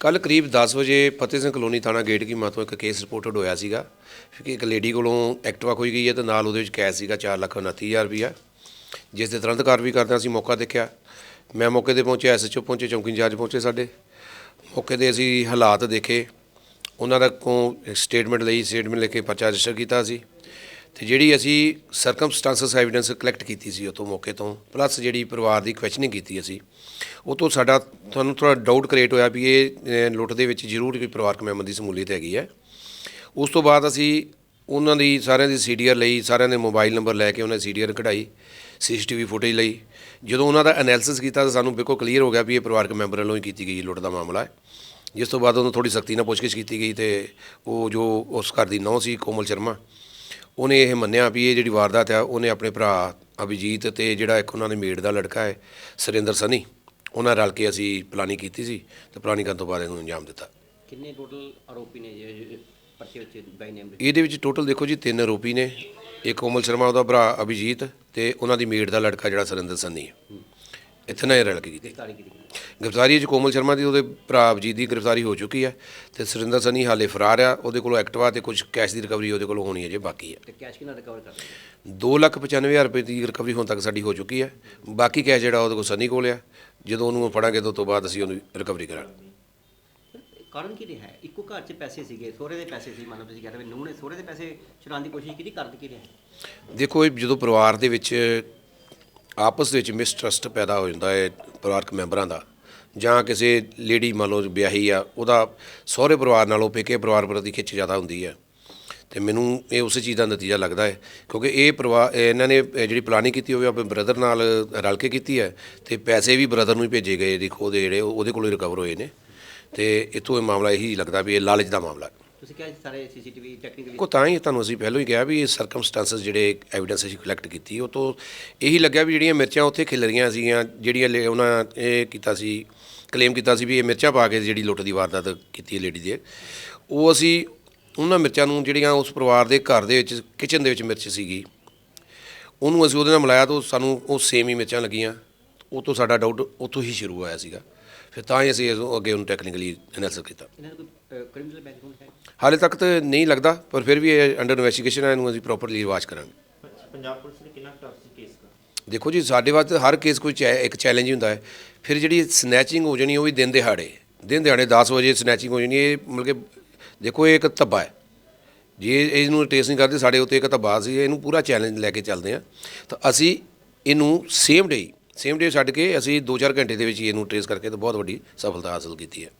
ਕੱਲ ਕਰੀਬ 10 ਵਜੇ ਫਤਿਹ ਸਿੰਘ ਕਲੋਨੀ ਥਾਣਾ ਗੇਟ ਕੀ ਮਾਤੋਂ ਇੱਕ ਕੇਸ ਰਿਪੋਰਟਡ ਹੋਇਆ ਸੀਗਾ ਕਿ ਇੱਕ ਲੇਡੀ ਕੋਲੋਂ ਐਕਟਿਵਾ ਖੋਈ ਗਈ ਹੈ ਤੇ ਨਾਲ ਉਹਦੇ ਵਿੱਚ ਕੈਸ਼ ਸੀਗਾ 4,29,000 ਰੁਪਇਆ। ਜਿਸ ਦੇ ਤੁਰੰਤ ਕਾਰਵਾਈ ਕਰਦਿਆਂ ਅਸੀਂ ਮੌਕਾ ਦੇਖਿਆ। ਮੈਂ ਮੌਕੇ ਤੇ ਪਹੁੰਚਿਆ ਐਸਐਚਓ ਪਹੁੰਚੇ ਚੌਂਕੀ ਇੰਚਾਰਜ ਪਹੁੰਚੇ ਸਾਡੇ। ਮੌਕੇ ਤੇ ਅਸੀਂ ਹਾਲਾਤ ਦੇਖੇ। ਉਹਨਾਂ ਦਾ ਕੋਲ ਸਟੇਟਮੈਂਟ ਲਈ ਸਟੇਟਮੈਂਟ ਲੈ ਕੇ ਪਰਚਾ ਰਜਿਸਟਰ ਕੀਤਾ ਸੀ। ਤੇ ਜਿਹੜੀ ਅਸੀਂ ਸਰਕਮਸਟੈਂਸਸ ਐਵੀਡੈਂਸ ਕਲੈਕਟ ਕੀਤੀ ਸੀ ਉਹ ਮੌਕੇ ਤੋਂ ਪਲੱਸ ਜਿਹੜੀ ਪਰਿਵਾਰ ਦੀ ਕੁਐਸਚਨਿੰਗ ਕੀਤੀ ਅਸੀਂ, ਉਹ ਤੋਂ ਸਾਡਾ ਤੁਹਾਨੂੰ ਥੋੜਾ ਡਾਊਟ ਕ੍ਰੀਏਟ ਹੋਇਆ ਵੀ ਇਹ ਲੁੱਟ ਦੇ ਵਿੱਚ ਜ਼ਰੂਰ ਕੋਈ ਪਰਿਵਾਰਕ ਮੈਂਬਰ ਦੀ ਸਮੂਲੀਅਤ ਹੈਗੀ ਹੈ। ਉਸ ਤੋਂ ਬਾਅਦ ਅਸੀਂ ਉਹਨਾਂ ਦੀ, ਸਾਰਿਆਂ ਦੀ ਸੀਡੀਆਰ ਲਈ, ਸਾਰਿਆਂ ਦੇ ਮੋਬਾਈਲ ਨੰਬਰ ਲੈ ਕੇ ਉਹਨਾਂ ਦੀ ਸੀਡੀਆਰ ਕਢਾਈ ਸੀਸੀਟੀਵੀ ਫੁਟੇਜ ਲਈ। ਜਦੋਂ ਉਹਨਾਂ ਦਾ ਐਨਾਲਿਸਿਸ ਕੀਤਾ ਤਾਂ ਸਾਨੂੰ ਬਿਲਕੁਲ ਕਲੀਅਰ ਹੋ ਗਿਆ ਵੀ ਇਹ ਪਰਿਵਾਰਕ ਮੈਂਬਰ ਵੱਲੋਂ ਹੀ ਕੀਤੀ ਗਈ ਲੁੱਟ ਦਾ ਮਾਮਲਾ ਹੈ। ਜਿਸ ਤੋਂ ਬਾਅਦ ਉਹਨੂੰ ਥੋੜੀ ਸਖਤੀ ਨਾਲ ਪੁੱਛਗਿੱਛ ਕੀਤੀ ਗਈ ਤੇ ਉਹ ਜੋ ਉਸ ਘਰ ਦੀ ਨੌਂ ਸੀ, ਕੋਮਲ ਸ਼ਰਮਾ ਉਹਨੇ ਇਹ ਮੰਨਿਆ ਵੀ ਇਹ ਜਿਹੜੀ ਵਾਰਦਾਤ ਆ ਉਹਨੇ ਆਪਣੇ ਭਰਾ ਅਭਿਜੀਤ ਤੇ ਜਿਹੜਾ ਇੱਕ ਉਹਨਾਂ ਦੇ ਮੇਡ ਦਾ ਲੜਕਾ ਹੈ ਸੁਰਿੰਦਰ ਸਨੀ ਉਹਨਾਂ ਰਲ ਕੇ ਅਸੀਂ ਪਲਾਨਿੰਗ ਕੀਤੀ ਸੀ ਤੇ ਪਲਾਨਿੰਗ ਕਰਨ ਤੋਂ ਬਾਅਦ ਇਹਨੂੰ ਅੰਜਾਮ ਦਿੱਤਾ। ਕਿੰਨੇ ਟੋਟਲ ਆਰੋਪੀ ਨੇ ਜੇ ਪਰਚੇ ਵਿੱਚ ਬਾਈ ਨੇਮ ਇਹਦੇ ਵਿੱਚ ਟੋਟਲ ਦੇਖੋ ਜੀ ਤਿੰਨ ਆਰੋਪੀ ਨੇ ਇੱਕ ਕੋਮਲ ਸ਼ਰਮਾ ਉਹਦਾ ਭਰਾ ਅਭਿਜੀਤ ਤੇ ਉਹਨਾਂ ਦੀ ਮੇਡ ਦਾ ਲੜਕਾ ਜਿਹੜਾ ਸੁਰਿੰਦਰ ਸਨੀ ਹੈ। ਇੱਥੇ ਨਾ ਇਹ ਰਲ ਕੇ ਕੀਤੀ ਗ੍ਰਿਫਤਾਰੀ 'ਚ ਕੋਮਲ ਸ਼ਰਮਾ ਦੀ ਉਹਦੇ ਭਰਾ ਅਭਿਜੀਤ ਦੀ ਗ੍ਰਿਫਤਾਰੀ ਹੋ ਚੁੱਕੀ ਹੈ ਤੇ ਸੁਰਿੰਦਰ ਸਨੀ ਹਾਲੇ ਫਰਾਰ ਆ ਉਹਦੇ ਕੋਲੋਂ ਐਕਟਿਵਾ ਤੇ ਕੁਝ ਕੈਸ਼ ਦੀ ਰਿਕਵਰੀ ਉਹਦੇ ਕੋਲੋਂ ਹੋਣੀ ਹੈ ਜੇ ਬਾਕੀ ਹੈ। ਤੇ ਕੈਸ਼ ਕਿੰਨਾ ਰਿਕਵਰ ਕਰ ਲਿਆ 295000 ਰੁਪਏ ਦੀ ਰਿਕਵਰੀ ਹੁਣ ਤੱਕ ਸਾਡੀ ਹੋ ਚੁੱਕੀ ਹੈ। ਬਾਕੀ ਕੈਸ਼ ਜਿਹੜਾ ਉਹਦੇ ਕੋਲ ਸਨੀ ਕੋਲ ਆ ਜਦੋਂ ਉਹਨੂੰ ਫੜਾਂਗੇ ਤਾਂ ਤੋਂ ਬਾਅਦ ਅਸੀਂ ਉਹਨੂੰ ਰਿਕਵਰੀ ਕਰਾਂਗੇ। ਕਾਰਨ ਕੀ ਰਿਹਾ ਹੈ? ਇੱਕੋ ਘਰ 'ਚ ਪੈਸੇ ਸੀਗੇ ਸਹੁਰੇ ਦੇ ਪੈਸੇ ਸੀ ਮੰਨ ਲਓ ਤੁਸੀਂ ਕਹਿੰਦੇ ਨੂੰਹ ਨੇ ਸਹੁਰੇ ਦੇ ਪੈਸੇ ਚੁਰਾਉਣ ਦੀ ਕੋਸ਼ਿਸ਼ ਕੀਤੀ ਕਰਨ ਕੀ ਰਿਹਾ ਹੈ? ਦੇਖੋ ਇਹ ਜਦੋਂ ਪਰਿਵਾਰ ਦੇ ਵਿੱਚ ਆਪਸ ਵਿੱਚ ਮਿਸਟਰਸਟ ਪੈਦਾ ਹੋ ਜਾਂਦਾ ਹੈ ਪਰਿਵਾਰਕ ਮੈਂਬਰਾਂ ਦਾ। ਜਾਂ ਕਿਸੇ ਲੇਡੀ ਮੰਨ ਲਓ ਵਿਆਹੀ ਆ, ਉਹਦਾ ਸਹੁਰੇ ਪਰਿਵਾਰ ਨਾਲੋਂ ਪੇਕੇ ਪਰਿਵਾਰ ਪ੍ਰਤੀ ਖਿੱਚ ਜ਼ਿਆਦਾ ਹੁੰਦੀ ਹੈ। ਤੇ ਮੈਨੂੰ ਇਹ ਉਸੇ ਚੀਜ਼ ਦਾ ਨਤੀਜਾ ਲੱਗਦਾ ਹੈ, ਕਿਉਂਕਿ ਇਹ ਪਰਿਵਾਰ ਇਹਨਾਂ ਨੇ ਜਿਹੜੀ ਪਲਾਨਿੰਗ ਕੀਤੀ ਹੋਵੇ, ਆਪਣੇ ਬ੍ਰਦਰ ਨਾਲ ਰਲ ਕੇ ਕੀਤੀ ਹੈ, ਤੇ ਪੈਸੇ ਵੀ ਬ੍ਰਦਰ ਨੂੰ ਹੀ ਭੇਜੇ ਗਏ ਦੇਖੋ ਉਹਦੇ ਜਿਹੜੇ ਉਹ- ਉਹਦੇ ਕੋਲੋਂ ਹੀ ਰਿਕਵਰ ਹੋਏ ਨੇ। ਤੇ ਇਤੋਂ ਇਹ ਮਾਮਲਾ ਇਹੀ ਲੱਗਦਾ ਵੀ ਇਹ ਲਾਲਚ ਦਾ ਮਾਮਲਾ ਹੈ। ਤੁਸੀਂ ਕਿਹਾ ਸਾਰੇ ਸੀਸੀਟੀਵੀ ਟੈਕਨੀਕਲੀ ਕੋ ਤਾਂ ਹੀ ਤੁਹਾਨੂੰ ਅਸੀਂ ਪਹਿਲਾਂ ਹੀ ਕਿਹਾ ਵੀ ਇਹ ਸਰਕਮਸਟੈਂਸਸ ਜਿਹੜੇ ਐਵੀਡੈਂਸ ਅਸੀਂ ਕਲੈਕਟ ਕੀਤੀ, ਉਹ ਤੋਂ ਇਹੀ ਲੱਗਿਆ ਵੀ ਜਿਹੜੀਆਂ ਮਿਰਚਾਂ ਉੱਥੇ ਖਿਲ ਰਹੀਆਂ ਸੀਗੀਆਂ, ਜਿਹੜੀਆਂ ਲੇ- ਉਹਨਾਂ ਇਹ ਕੀਤਾ ਸੀ ਕਲੇਮ ਕੀਤਾ ਸੀ ਵੀ ਇਹ ਮਿਰਚਾਂ ਪਾ ਕੇ ਜਿਹੜੀ ਲੁੱਟ ਦੀ ਵਾਰਦਾਤ ਕੀਤੀ ਹੈ ਲੇਡੀ ਦੇ। ਉਹ ਅਸੀਂ ਉਹਨਾਂ ਮਿਰਚਾਂ ਨੂੰ ਜਿਹੜੀਆਂ ਉਸ ਪਰਿਵਾਰ ਦੇ ਘਰ ਦੇ ਵਿੱਚ ਕਿਚਨ ਦੇ ਵਿੱਚ ਮਿਰਚ ਸੀਗੀ, ਉਹਨੂੰ ਅਸੀਂ ਉਹਦੇ ਨਾਲ ਮਿਲਾਇਆ ਤਾਂ ਉਹ ਸਾਨੂੰ ਉਹ ਸੇਮ ਹੀ ਮਿਰਚਾਂ ਲੱਗੀਆਂ। ਉਹ ਤੋਂ ਸਾਡਾ ਡਾਊਟ ਉੱਥੋਂ ਹੀ ਸ਼ੁਰੂ ਹੋਇਆ ਸੀਗਾ। ਫਿਰ ਤਾਂ ਹੀ ਅਸੀਂ ਇਹਨੂੰ ਅੱਗੇ ਉਹਨੂੰ ਟੈਕਨੀਕਲੀ ਐਨਾਲਿਸਿਸ ਕੀਤਾ। ਇਹਨਾਂ ਦਾ ਕੋਈ ਕ੍ਰਿਮੀਨਲ ਬੈਕਗ੍ਰਾਉਂਡ ਹੈ? ਹਾਲੇ ਤੱਕ ਤਾਂ ਨਹੀਂ ਲੱਗਦਾ ਪਰ ਫਿਰ ਵੀ ਇਹ ਅੰਡਰ ਇਨਵੈਸਟੀਗੇਸ਼ਨ ਹੈ ਇਹਨੂੰ ਅਸੀਂ ਪ੍ਰੋਪਰਲੀ ਵਾਚ ਕਰਾਂਗੇ। ਪੰਜਾਬ ਪੁਲਿਸ ਨੇ ਕਿੰਨਾ ਟਫ ਸੀ ਕੇਸ ਦਾ? ਦੇਖੋ ਜੀ ਸਾਡੇ ਵਾਸਤੇ ਹਰ ਕੇਸ ਕੋਈ ਚੈ- ਇੱਕ ਚੈਲੰਜ ਹੀ ਹੁੰਦਾ ਹੈ। ਫਿਰ ਜਿਹੜੀ ਸਨੈਚਿੰਗ ਹੋ ਜਾਣੀ ਉਹ ਵੀ ਦਿਨ ਦਿਹਾੜੇ। ਦਿਨ ਦਿਹਾੜੇ 10 ਵਜੇ ਸਨੈਚਿੰਗ ਹੋ ਜਾਣੀ ਇਹ ਮਤਲਬ ਕਿ ਦੇਖੋ ਇਹ ਇੱਕ ਧੱਬਾ ਹੈ। ਜੇ ਇਹਨੂੰ ਟੇਸਟ ਨਹੀਂ ਕਰਦੇ ਸਾਡੇ ਉੱਤੇ ਇੱਕ ਧੱਬਾ ਸੀ ਇਹਨੂੰ ਪੂਰਾ ਚੈਲੰਜ ਲੈ ਕੇ ਚੱਲਦੇ ਆ ਤਾਂ ਅਸੀਂ ਇਹਨੂੰ ਸੇਮ ਡੇ ਸੇਮ ਡੇ ਛੱਡ ਕੇ ਅਸੀਂ 2-4 ਘੰਟੇ ਦੇ ਵਿੱਚ ਹੀ ਇਹਨੂੰ ਟ੍ਰੇਸ ਕਰਕੇ ਤਾਂ ਬਹੁਤ ਵੱਡੀ ਸਫਲਤਾ ਹਾਸਲ ਕੀਤੀ ਹੈ।